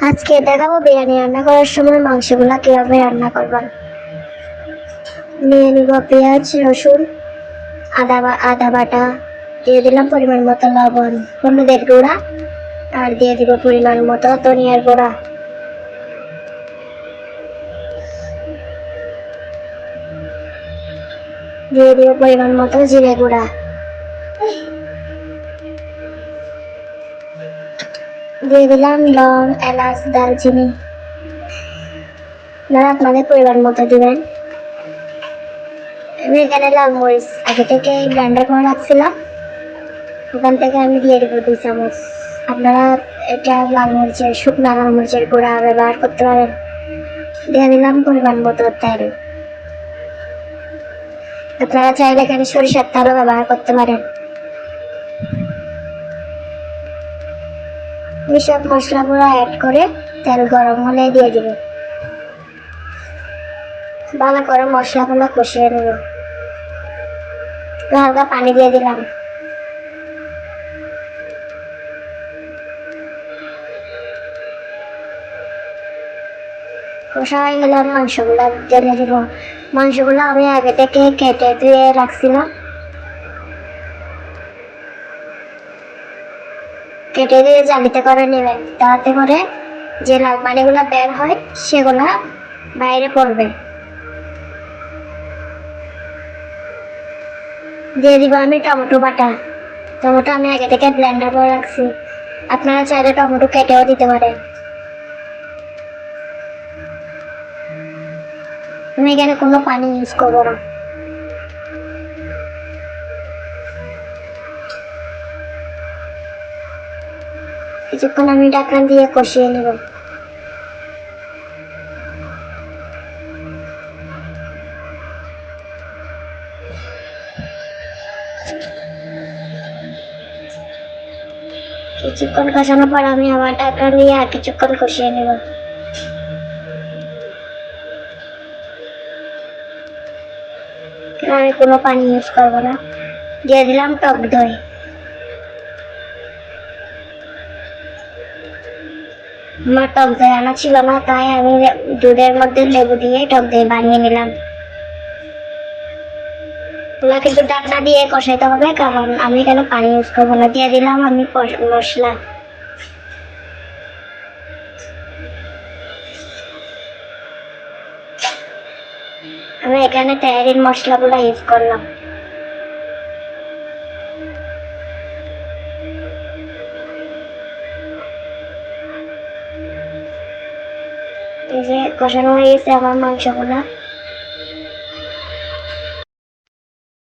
আজকে দেখাবো বিরিয়ানি রান্না করার সময় মাংসগুলা কীভাবে রান্না করবেন নিয়ে নিব পেঁয়াজ, রসুন, আদা আদা বাটা, দিয়ে দিলাম পরিমাণ মতো লবণ, হলুদের গুঁড়া, আর দিয়ে দিব পরিমাণ মতো ধনিয়ার গুঁড়া। দিয়ে দিব পরিমাণ মতো জিরে গুঁড়া। দিয়ে দিলাম লং এলাচ দারচিনি আপনারা আপনাদের পরিমাণ মতো দিবেন? আমি এখানে লাল মরিচ। আগে থেকে ব্লেন্ডার করে রাখছিলাম ওখান থেকে আমি দিয়ে দেবো দুই চামচ। আপনারা এটা লাল মরিচের, শুকনো লাল মরিচের গুঁড়া ব্যবহার করতে পারেন। দিয়ে দিলাম পরিমাণ মতো তেল। আপনারা চাইলে এখানে সরিষার তেলও ব্যবহার করতে পারেন। সব মশলাগুলো অ্যাড করে তেল গরম হলে দিয়ে দিব। ভালো করে মশলাগুলো কষিয়ে নেব। হালকা পানি দিয়ে দিলাম। কষা হয়ে গেলে মাংসগুলো ঢেলে দিব। মাংসগুলো আমি আগে থেকে কেটে ধুয়ে রাখছিলাম। কেটে দিয়ে জালিতে করে নেবেন। তাতে করে যে লাল পানিগুলো বের হয়, সেগুলা বাইরে পড়বে। দিয়ে দিব আমি টমেটো বাটা। টমেটো আমি আগে থেকে ব্লেন্ডার করে রাখছি। আপনারা চাইলে টমেটো কেটেও দিতে পারেন। আমি এখানে কোনো পানি ইউজ করব না। কিছুক্ষণ আমি ঢাকনা দিয়ে কষিয়ে নেব। কিছুক্ষণ কষানোর পর আমি আবার ঢাকনা দিয়ে আর কিছুক্ষণ কষিয়ে নেব। আমি কোনো পানি ইউজ করব না। দিয়ে দিলাম টক দই। আমার টক দই আনা ছিল না, তাই আমি দুধের মধ্যে লেবু দিয়ে টক দই বানিয়ে নিলাম। কিন্তু দিয়ে কষাইতে হবে, কারণ আমি কেন পানি ইউজ করব না? দিয়ে দিলাম আমি মশলা। আমি এখানে মশলাগুলো ইউজ করলাম। যে কষানো হয়ে গেছে আমার মাংসগুলা